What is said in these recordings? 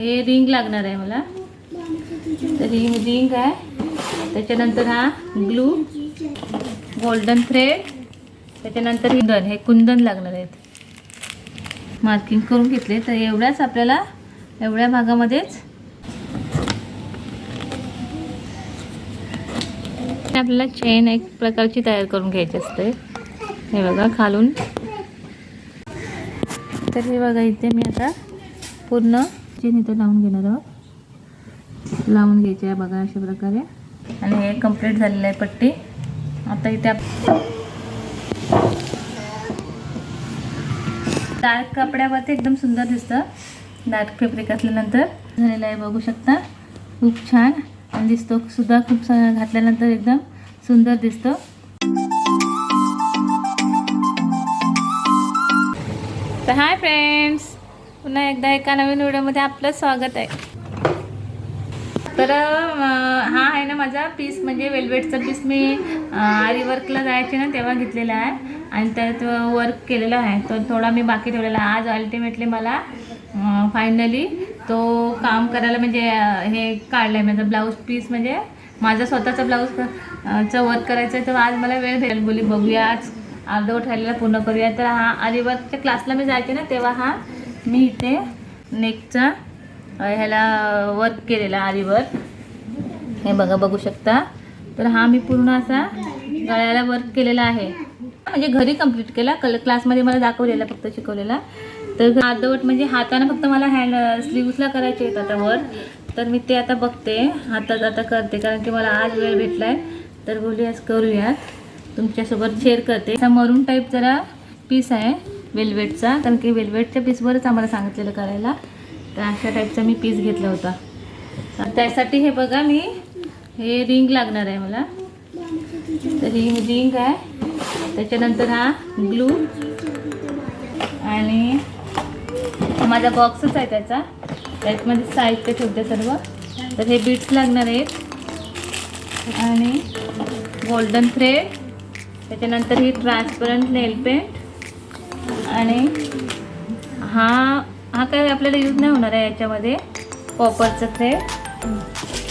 हे रिंग लागणार आहे मला. तर ही रिंग आहे. त्याच्यानंतर हा ग्लू गोल्डन थ्रेड त्याच्यानंतर कुंदन हे कुंदन लागणार आहेत. मार्किंग करून घेतले. तर एवढ्याच आपल्याला एवढ्या भागामध्येच आपल्याला चेन एक प्रकारची तयार करून घ्यायची असते. हे बघा खालून. तर हे बघा इथे मी आता पूर्ण चेन इथे लावून घेणार आहोत. लावून घ्यायची आहे बघा अशा प्रकारे. आणि हे कंप्लीट झालेलं आहे पट्टी. आता इथे डार्क कपड्यावरती एकदम सुंदर दिसतं. डार्क फेब्रिक असल्यानंतर झालेलं आहे बघू शकता. खूप छान. आणि दिसतो सुद्धा खूप सा- घातल्यानंतर एकदम सुंदर दिसतो. तर हाय फ्रेंड्स पुन्हा एकदा एका नवीन व्हिडिओमध्ये आपलं स्वागत आहे. तर हा आहे ना माझा पीस म्हणजे वेल्वेटचा पीस मी आरी वर्कला जायचे ना तेव्हा घेतलेला आहे. आणि त्यात वर्क केलेला आहे. तर थोडा मी बाकी ठेवलेला आहे. आज अल्टिमेटली मला फायनली तो काम करायला म्हणजे हे काढलं आहे माझा ब्लाऊज पीस म्हणजे माझा स्वतःचा ब्लाऊज चं वर्क करायचं आहे तर आज मला वेळ भेटेल. बोली बघूया. आज अर्धवट राहिलेला पूर्ण करूया. तर हा अलिबागच्या क्लासला मी जायचे ना तेव्हा हा मी इथे नेकचा ह्याला वर्क केलेला आधीवर हे बघा बघू शकता. तर हा मी पूर्ण असा गळ्याला वर्क केलेला आहे. म्हणजे घरी कंप्लीट केला. कल क्लासमध्ये मला दाखवलेला फक्त शिकवलेला. तर अर्धवट म्हणजे हाताने फक्त मला हँड स्लीव्सला करायचे आहेत आता वर तर मी ते आता बघते. हातात आता करते कारण की मला आज वेळ भेटला आहे तर बोलूयाच करूयात. तुमच्यासोबत शेअर करते. असा मरून टाईप जरा पीस आहे. वेल्वेटचा. कारण की वेल्वेटच्या पीसवरच आम्हाला सांगितलेलं करायला. तर अशा टाईपचा मी पीस घेतला होता. त्यासाठी हे बघा मी हे रिंग लागणार आहे मला. तर रिंग आहे. त्याच्यानंतर हा ग्लू. आणि माझा बॉक्सच आहे त्याचा. त्याच्यामध्ये साहित्य ठेवते सर्व. तर हे बीट्स लागणार आहेत. आणि गोल्डन थ्रेड. त्याच्यानंतर ही ट्रान्सपरंट नेल पेंट. आणि हा हा काय आपल्याला यूज नाही होणार आहे याच्यामध्ये. कॉपरचं ते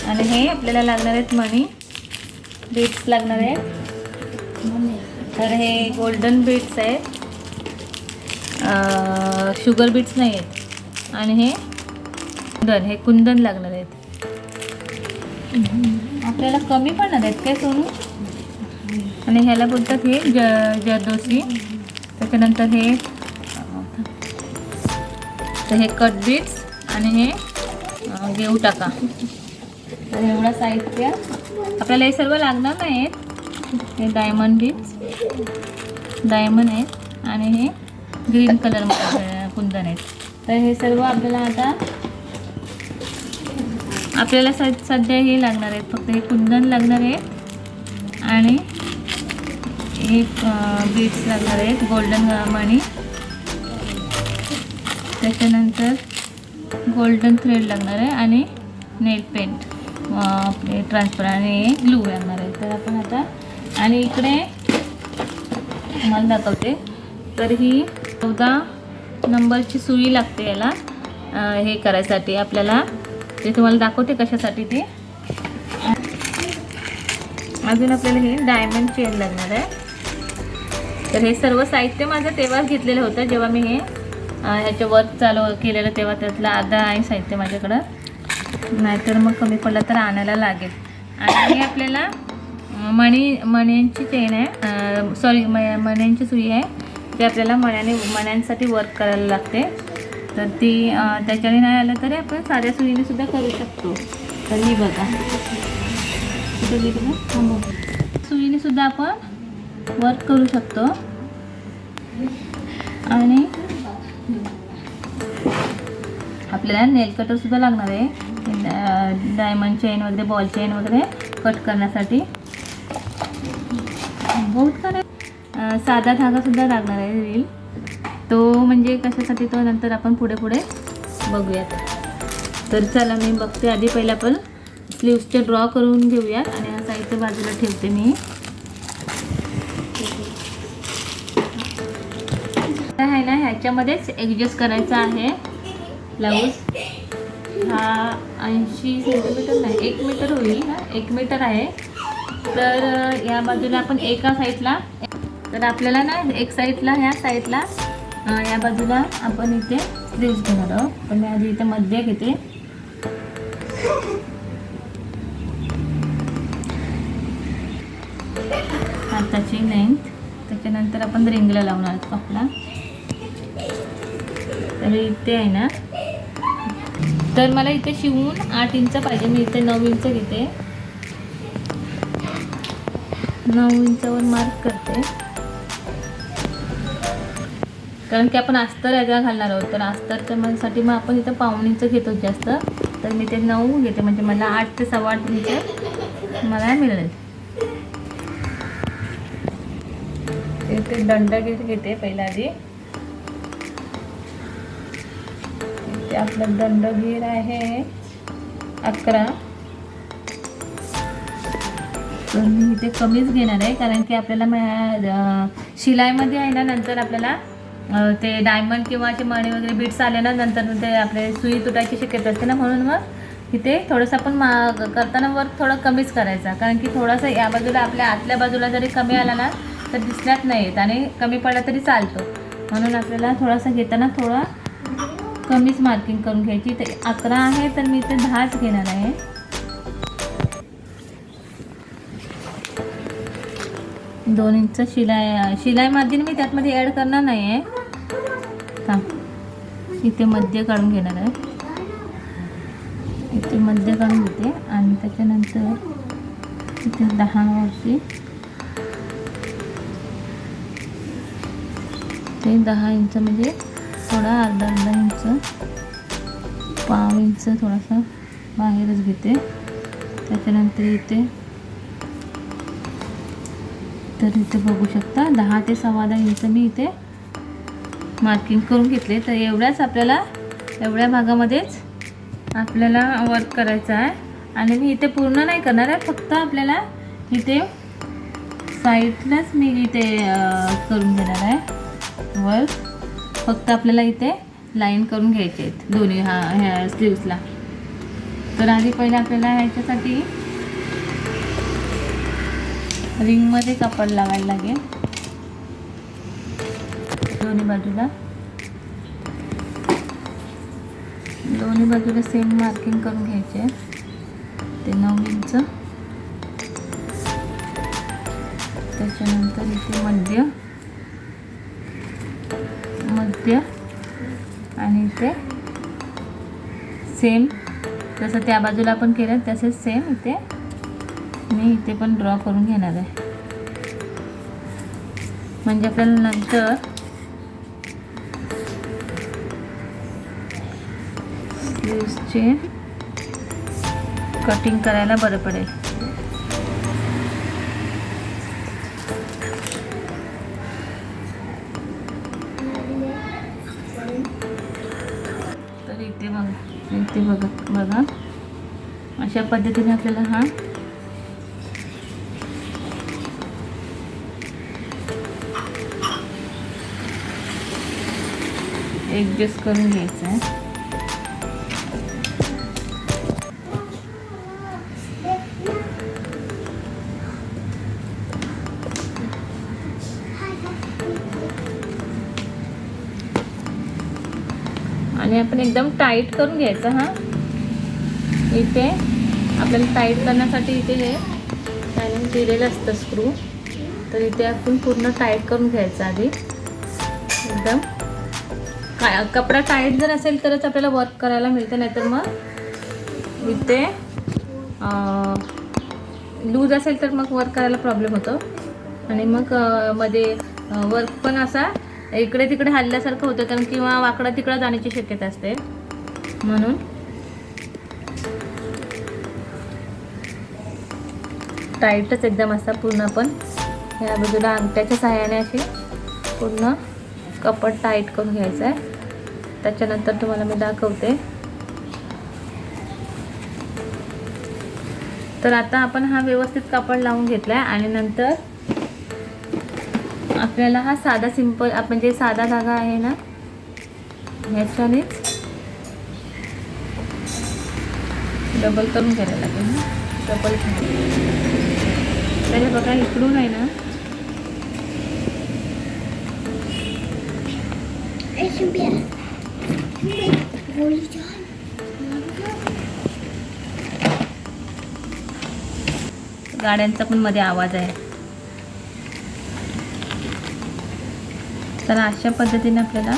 आणि हे आपल्याला लागणार आहेत मणी बीट्स लागणार आहेत. तर हे गोल्डन बीट्स आहेत. शुगर बीट्स नाही आहेत. आणि हे कुंदन हे कुंदन लागणार आहेत. आपल्याला कमी पडणार आहेत काय सोनू? आणि ह्याला बोलतात हे ज जरदोसी. त्याच्यानंतर हे तर हे कट बीट्स आणि हे घेऊ टाका. तर एवढं साहित्य. आपल्याला हे सर्व लागणार नाही हे डायमंड बीट्स डायमंड आहेत आणि हे ग्रीन कलर कुंदन आहेत. तर हे सर्व आपल्याला आता आपल्याला स सध्या हे लागणार आहेत. फक्त हे कुंदन लागणार आहे आणि एक बीट्स लागणार आहेत. गोल्डन मणी त्याच्यानंतर गोल्डन थ्रेड लागणार आहे आणि नेल पेंट आपले ट्रान्सफर आणि ग्लू लागणार आहे. तर आपण आता आणि इकडे मला दाखवते. तर ही चौदा नंबरची सुई लागते याला. हे करायसाठी आपल्याला ते तुम्हाला दाखवते कशासाठी ते. अजून आपल्याला हे डायमंड चेन लागणार आहे. तर हे सर्व साहित्य माझं तेव्हाच घेतलेलं होतं जेव्हा मी हे ह्याचे वर्क चालू केलेलं तेव्हा त्यातलं अर्धा आहे साहित्य माझ्याकडं. नाहीतर मग कमी पडलं तर आणायला लागेल. आणि हे आपल्याला मणी मण्यांची चेन आहे. सॉरी म मण्यांची सुई आहे. ती आपल्याला मण्याने मण्यांसाठी वर्क करायला लागते. तर ती त्याच्याने नाही आलं तरी आपण साध्या सुईने सुद्धा करू शकतो. तर ही बघा. सुईने सुद्धा आपण वर्क करू शकतो. आणि आपल्याला नेल कटर सुद्धा लागणार आहे. डायमंड चेन वगैरे बॉल चेन वगैरे कट करण्यासाठी. बहुत सारे साधा धागा सुद्धा लागणार आहे रील तो म्हणजे कशासाठी तो नंतर आपण पुढे पुढे बघूयात. तर चला मी बघते आधी पहिला आपण स्लीव्सचे ड्रॉ करून घेऊयात. आणि हा साईडच्या बाजूला ठेवते मी. ह्याच्यामध्येच ॲडजस्ट करायचं आहे. ब्लाऊज हा ऐंशी सेंटीमीटर नाही एक मीटर होईल हा एक मीटर आहे. तर या बाजूला आपण एका साईडला तर आपल्याला ना एक साईडला ह्या साईडला या बाजूला आपण इथे फ्रीज घेणार आहोत. पण मी आधी इथे मध्य घेते. हाताची लेंथ त्याच्यानंतर आपण रिंगला लावणार आहोत आपला. तर इथे आहे ना. तर मला इथे शिवून आठ इंच पाहिजे मी इथे नऊ इंच घेते. नऊ इंचावर मार्क करते. कारण की आपण अस्तर वेगळा घालणार आहोत. तर अस्तरच्या माझ्यासाठी मग आपण इथं पाऊण इंच घेतो जास्त. तर मी ते नऊ घेते म्हणजे मला आठ ते सव्वा आठ इंच मला मिळेल. ते दंड घेत घेते पहिला आधी. इथे आपलं दंडगीर आहे. अकरा. तर मी इथे कमीच घेणार आहे कारण की आपल्याला शिलाईमध्ये आहे ना नंतर आपल्याला ते डायमंड किंवा असे मणी वगैरे बीट्स आले ना नंतर ते आपले सुई तुटायची शक्यता असते ना म्हणून मग इथे थोडंसं आपण मा करताना वर्क थोडं कमीच करायचा. कारण की थोडासा या बाजूला आपल्या आतल्या बाजूला जरी कमी आला ना तर दिसण्यात नाही येत आणि कमी पडला तरी चालतो. म्हणून आपल्याला थोडासा घेताना थोडा कमीच मार्किंग करून घ्यायची. ते अकरा आहे तर मी इथे दहाच घेणार आहे. दोन इंच शिलाई शिलाई मार्जिन मी त्यातमध्ये ॲड करणार नाही आहे थांब. इथे मध्य काढून घेणार आहे. इथे मध्य काढून घेते. आणि त्याच्यानंतर इथे दहा वर्षी ते दहा इंच म्हणजे थोडा अर्धा अर्धा इंच पाव इंच थोडासा बाहेरच घेते. त्याच्यानंतर इथे तर इथे बघू शकता दहा ते सव्वा दहा इंच मी इथे मार्किंग करून घेतले. तर एवढ्याच आपल्याला एवढ्या भागामध्येच आपल्याला वर्क करायचं आहे. आणि मी इथे पूर्ण नाही करणार आहे फक्त आपल्याला इथे साईडलाच मी इथे करून घेणार आहे वर्क फक्त आपल्याला इथे लाईन करून घ्यायचे आहेत. दोन्ही हा ह्या स्लीव्सला तर आधी पहिले आपल्याला ह्याच्यासाठी रिंगमध्ये कापड लावायला लागेल. दोन्ही बाजूला. दोन्ही बाजूला सेम मार्किंग करून घ्यायचे ते नऊ इंच त्याच्यानंतर इथे मध्य. मध्य आणि इथे सेम जसं त्या बाजूला आपण केलं तसेच सेम इथे. मी इथे पण ड्रॉ करून घेणार आहे. म्हणजे आपल्याला नंतर कटिंग करायला बरं पडेल. अशा पद्धतीने आपल्याला हा ॲडजस्ट करून घ्यायचं आहे. आणि आपण एकदम टाईट करून घ्यायचं हा. इथे. आपल्याला टाईट करण्यासाठी इथे हे त्याने दिलेलं असतं स्क्रू तर इथे आपण पूर्ण टाईट करून घ्यायचं आधी. एकदम. काय कपडा टाईट जर असेल तरच आपल्याला वर्क करायला मिळतं नाहीतर मग इथे लूज असेल तर मग वर्क करायला प्रॉब्लेम होतो. आणि मग मध्ये वर्क पण असा इकडे तिकडे हल्ल्यासारखं होतं कारण किंवा वाकडं तिकडं जाण्याची शक्यता असते. म्हणून टाईटच एकदम असा पूर्ण आपण ह्या बाजूला अंगठ्याच्या सहाय्याने अशी पूर्ण कपड टाईट करून घ्यायचं आहे त्याच्यानंतर तुम्हाला मी दाखवते. तर आता आपण हा व्यवस्थित कापड लावून घेतला आहे आणि नंतर आपल्याला हा साधा सिंपल आपण जे म्हणजे साधा धागा आहे ना ह्याच्याने डबल करून घ्यायला लागेल ना. डबल त्याच्या बघा इकडून आहे ना. गाड्यांचा पण मध्ये आवाज आहे. तर अशा पद्धतीने आपल्याला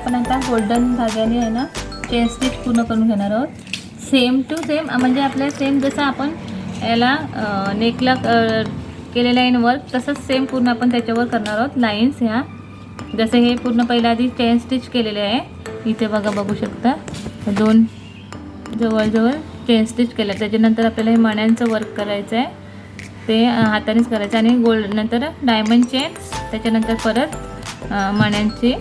आपण आता गोल्डन धाग्याने आहे ना चेन स्टिच पूर्ण करून घेणार आहोत. सेम टू सेम म्हणजे आपल्या सेम जसं आपण याला नेकला केलेलं आहे वर्क तसंच सेम पूर्ण आपण त्याच्यावर करणार आहोत. लाईन्स ह्या. जसं हे पूर्ण पहिल्या आधी चेन स्टिच केलेले आहे. इथे बघा बघू शकता. दोन जवळजवळ चेन स्टिच केलं त्याच्यानंतर आपल्याला हे मण्यांचं वर्क करायचं आहे. ते हातानेच करायचं आणि गोल्ड नंतर डायमंड चेन त्याच्यानंतर परत मण्यांची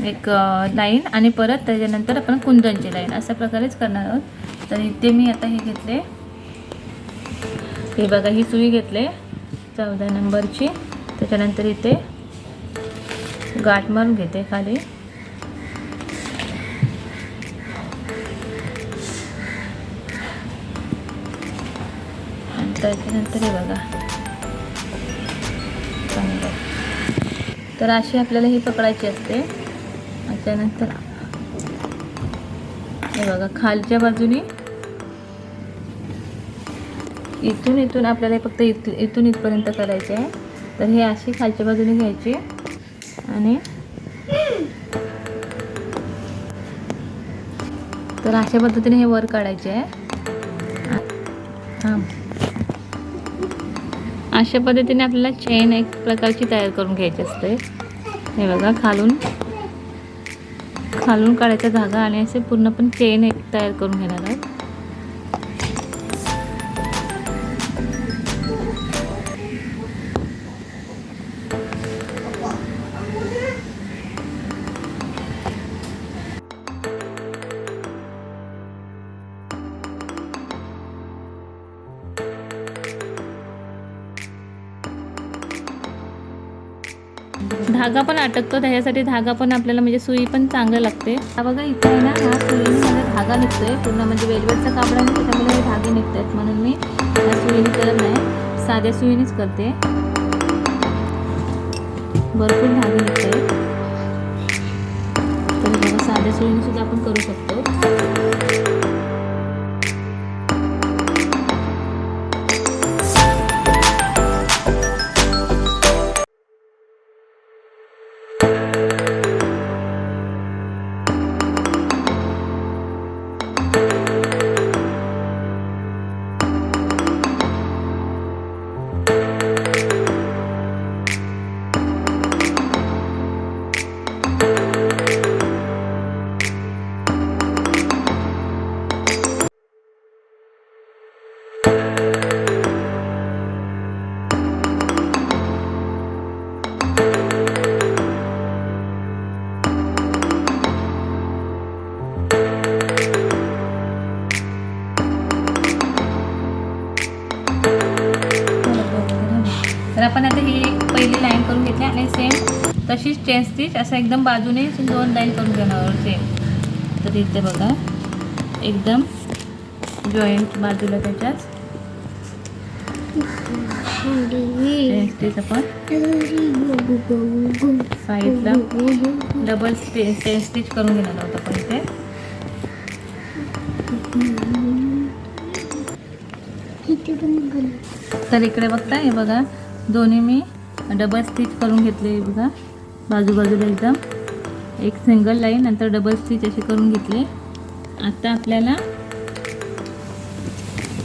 एक लाईन आणि परत त्याच्यानंतर आपण कुंदनची लाईन अशा प्रकारेच करणार आहोत. तर इथे मी आता हे घेतले. हे बघा ही सुई घेतले. चौदा नंबरची. त्याच्यानंतर इथे गाठ मारून घेते खाली. आणि त्याच्यानंतर हे बघा. तर अशी आपल्याला ही पकडायची असते. त्याच्यानंतर हे बघा खालच्या बाजूने इथून इथून आपल्याला फक्त इथ इथून इथपर्यंत करायचे आहे. तर हे अशी खालच्या बाजूने घ्यायची आणि तर अशा पद्धतीने हे वर काढायचे आहे. हां. अशा पद्धतीने आपल्याला चेन एक प्रकारची तयार करून घ्यायची असते. हे बघा खालून खालून काढायचा धागा आणि असे पूर्ण पण चेन एक तयार करून घेणार आहोत. धागा पण अटकतो त्याच्यासाठी धागा पण आपल्याला म्हणजे सुई पण चांगलं लागते. हा बघा इथे आहे ना हा सुईने म्हणजे धागा निघतोय. पूर्ण म्हणजे वेलवेटचा कापडा आहे त्याच्यामध्ये धागे निघत आहेत म्हणून मी या सुईने करत नाही. साध्या सुईनेच करते. भरपूर धागे निघत आहेत तर साध्या सुईने सुद्धा आपण करू शकतो. सेम स्टिच असं एकदम बाजूने दोन लाईन करून घेणार आहोत सेम तर इथे बघा एकदम जॉईंट बाजूला त्याच्याच स्टिच आपण साईडला डबल स्टे स्टिच करून घेणार आहोत आपण इथे. तर इकडे बघता बघा दोन्ही मी डबल स्टिच करून घेतले बघा. बाजूबाजूला एकदम. एक सिंगल लाईन नंतर डबल स्टिच असे करून घेतले. आता आपल्याला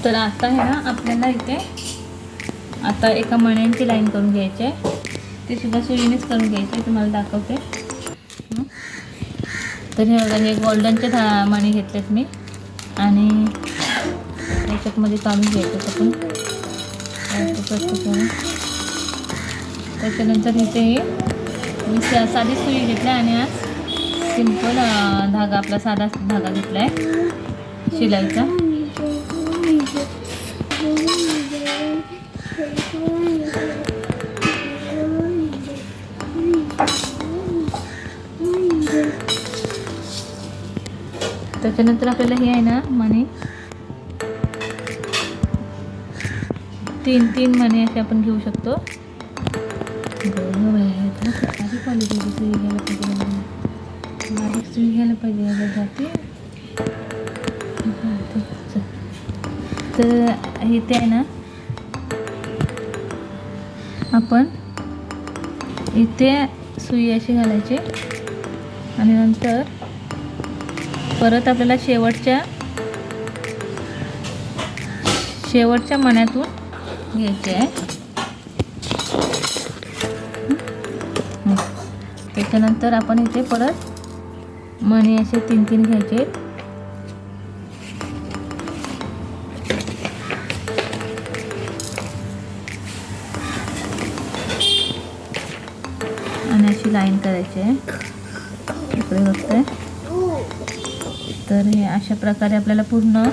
तर आता हे ना आपल्याला इथे आता एका मण्यांची लाईन करून घ्यायची आहे. ते सुद्धा सुईनेच करून घ्यायची आहे तुम्हाला दाखवते. तर हे बघा हे गोल्डनचे धा मणी घेतलेत मी. आणि याच्यातमध्ये काढून घ्यायचं आपण. त्याच्यानंतर इथे हे मी सा साधी सुई घेतल्या आणि आज सिंपल धागा आपला साधा धागा घेतला आहे शिलाईचा. त्याच्यानंतर आपल्याला हे आहे ना मणी. तीन तीन मणी असे आपण घेऊ शकतो. बरं क्वालिटीची सुई घ्यायला पाहिजे बारीक सुई घ्यायला पाहिजे जाते तर हे ते आहे ना। आपण इथे सुई अशी घालायची। आणि नंतर परत आपल्याला शेवटच्या शेवटच्या मण्यातून घ्यायचे आहे. त्याच्यानंतर आपण इथे परत मणी असे तीन तीन घ्यायचे. आणि अशी लाईन करायची. आहे इकडे बघताय तर हे अशा प्रकारे आपल्याला पूर्ण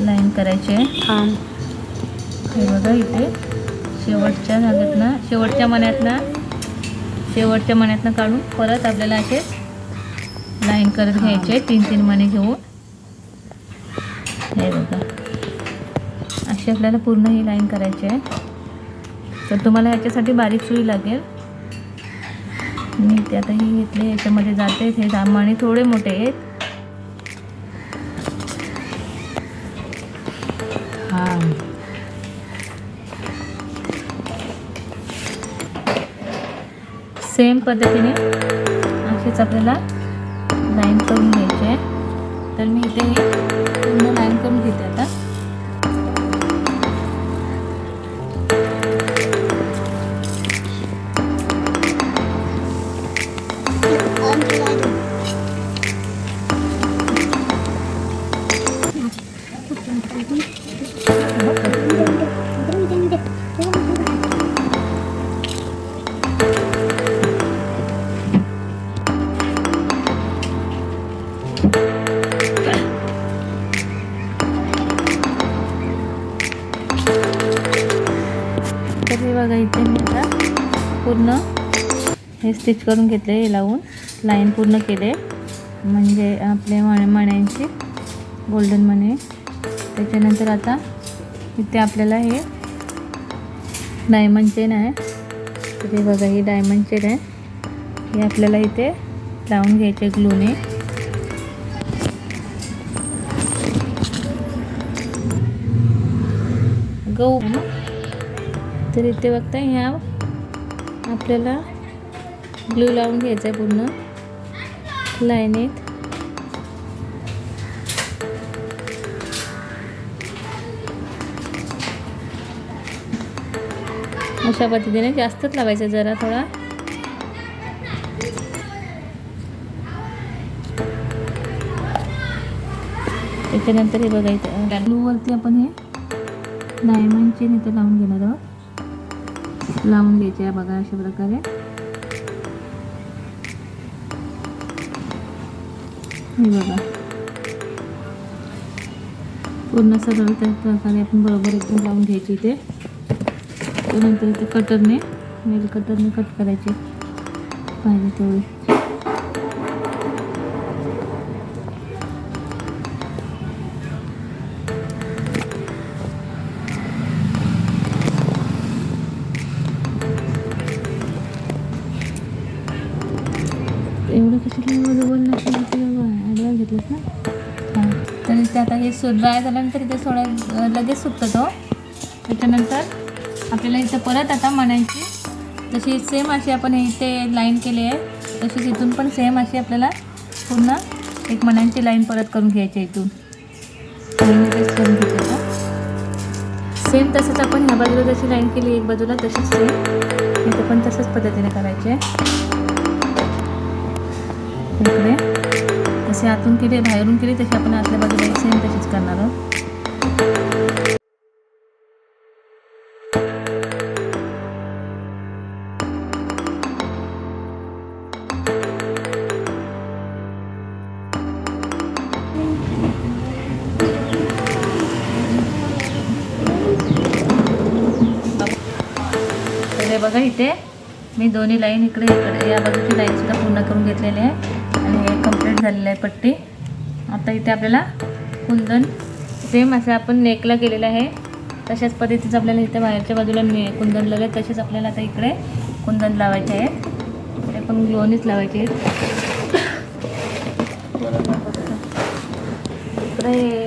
लाईन करायची. आहे हे बघा इथे शेवटच्या धाग्यातनं शेवटच्या मण्यातनं शेवटच्या मण्यातनं काढून परत आपल्याला असे लाईन करत घ्यायचे तीन तीन मणे घेऊन. हे बघा. अशी आपल्याला पूर्ण ही लाईन करायची आहे. तर तुम्हाला ह्याच्यासाठी बारीक सुई लागेल. मी ते आता ही घेतले याच्यामध्ये जाते. हे मणी थोडे मोठे आहेत. हां. सेम पद्धतीने असेच आपल्याला हे स्टिच करून घेतले हे लावून. लाईन पूर्ण केले. म्हणजे आपले मण मण्यांचे गोल्डन मणे. त्याच्यानंतर आता इथे आपल्याला हे डायमंड चेन आहे. तर हे बघा ही डायमंड चेन आहे. हे आपल्याला इथे लावून घ्यायचे ग्लूने गहू. तर इथे बघता ह्या आपल्याला ग्लू लावून घ्यायचं आहे पूर्ण लाईनीत अशा पद्धतीने जास्तच लावायचं जरा थोडा. त्याच्यानंतर हे बघायचं ग्लूवरती आपण हे डायमंडचे नेते लावून घेणार आहोत. लावून घ्यायचे आहे बघा अशा प्रकारे. हे बघा. पूर्ण सरळ त्या प्रकारे आपण बरोबर एकदम लावून घ्यायची इथे. त्यानंतर इथे कटरने नेल कटरने कट करायचे. पाहिजे तेवढे ॲडव्हान्स ना? हां. तर ते आता हे सु ड्राय झाल्यानंतर इथे सोडा लगेच सुकतं तो. त्याच्यानंतर आपल्याला इथं परत आता म्हणायची. तशी सेम अशी आपण इथे लाईन केली आहे तशीच इथून पण सेम अशी आपल्याला पूर्ण एक मण्यांची लाईन परत करून घ्यायची आहे इथून. करून सेम तसंच आपण ह्या बाजूला जशी लाईन केली एक बाजूला तशीच सेम इथे पण तसंच पद्धतीने करायचे आहे. इकडे. जसे आतून केले बाहेरून केली तशी आपण आतल्या बाजूला सेम तशीच करणार आहोत. बघा इथे मी दोन्ही लाईन इकडे इकडे या बाजूची लाईनसुद्धा पूर्ण करून घेतलेली आहे. झालेलं आहे पट्टी. आता इथे आपल्याला कुंदन सेम असं आपण नेकला केलेलं आहे. तशाच पद्धतीचं आपल्याला इथे बाहेरच्या बाजूला ने कुंदन लावले तसेच आपल्याला आता इकडे कुंदन लावायचे आहेत ते पण ग्लोनीच लावायचे आहेत. इकडे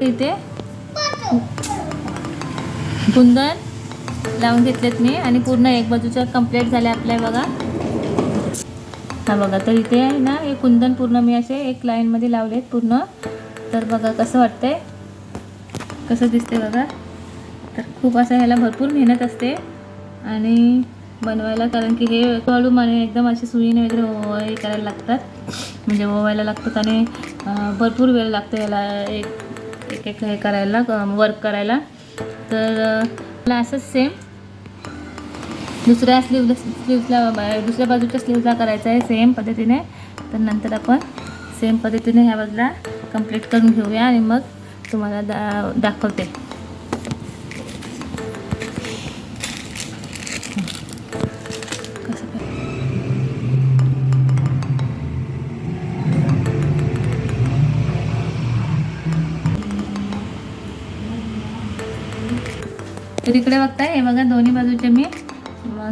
इथे. कुंदन लावून घेतलेत मी आणि पूर्ण एक बाजूचं कंप्लीट झालं आपल्या बघा. हा बघा तर इथे आहे ना हे कुंदन पूर्ण मी असे एक लाईनमध्ये लावलेत पूर्ण. तर बघा कसं वाटतंय. कसं दिसते बघा. तर खूप असं ह्याला भरपूर मेहनत असते. आणि बनवायला कारण की हे हळू माने एकदम असे सुईने वगैरे हे करायला लागतात. म्हणजे ओवायला लागतात आणि भरपूर वेळ लागतो याला एक एक एक हे करायला वर्क करायला. तर मला असंच सेम दुसऱ्या स्लीवला दुसऱ्या बाजूच्या स्लीवला करायचं आहे सेम पद्धतीने. तर नंतर आपण सेम पद्धतीने ह्या बाजूला कंप्लीट करून घेऊया आणि मग तुम्हाला दा दाखवते. तर इकडे बघताय हे बघा दोन्ही बाजूचे मी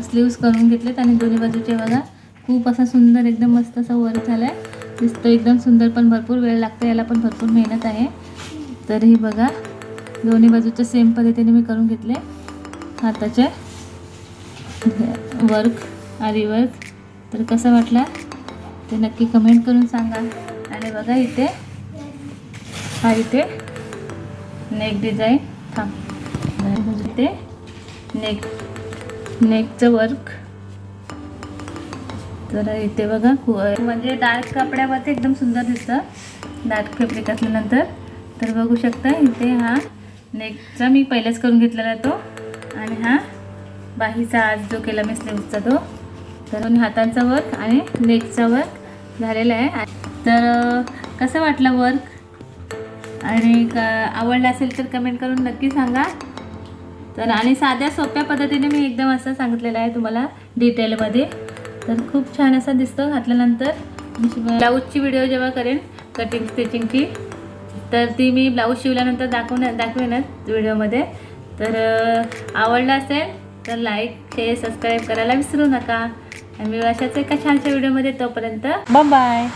स्लीव्स करून घेतलेत आणि दोन्ही बाजूचे बघा खूप असा सुंदर एकदम मस्त असा वर्क झाला आहे दिसतो एकदम सुंदर पण भरपूर वेळ लागतो याला पण भरपूर मेहनत आहे. तर ही बघा दोन्ही बाजूचे सेम पद्धतीने मी करून घेतले. हाताचे वर्क आरी वर्क तर कसं वाटला? ते नक्की कमेंट करून सांगा. आणि बघा इथे हा इथे नेक डिझाईन थांब. इथे नेक नेकचं वर्क तर इथे बघा म्हणजे डार्क कपड्यावरती एकदम सुंदर दिसतं. डार्क फॅब्रिक असल्यानंतर. तर बघू शकता इथे हा नेकचा मी पहिलेच करून घेतलेला तो. आणि हा बाहीचा आज जो केला मी स्लीवचा तो. तर हातांचा वर्क आणि नेकचा वर्क झालेला आहे. तर कसं वाटलं वर्क आणि का आवडलं असेल तर कमेंट करून नक्की सांगा. तर आणि साध्या सोप्या पद्धतीने मी एकदम असं सांगितलेलं आहे तुम्हाला डिटेलमध्ये तर खूप छान असा दिसतो घातल्यानंतर. ब्लाऊजची व्हिडिओ जेव्हा करेन कटिंग स्टिचिंगची तर ती मी ब्लाऊज शिवल्यानंतर दाखवण्या दाखवेनच व्हिडिओमध्ये तर आवडला आवडलं असेल तर लाईक शेअर सबस्क्राईब करायला विसरू नका. आणि मी अशाच एका छानशा व्हिडिओमध्ये तोपर्यंत बाय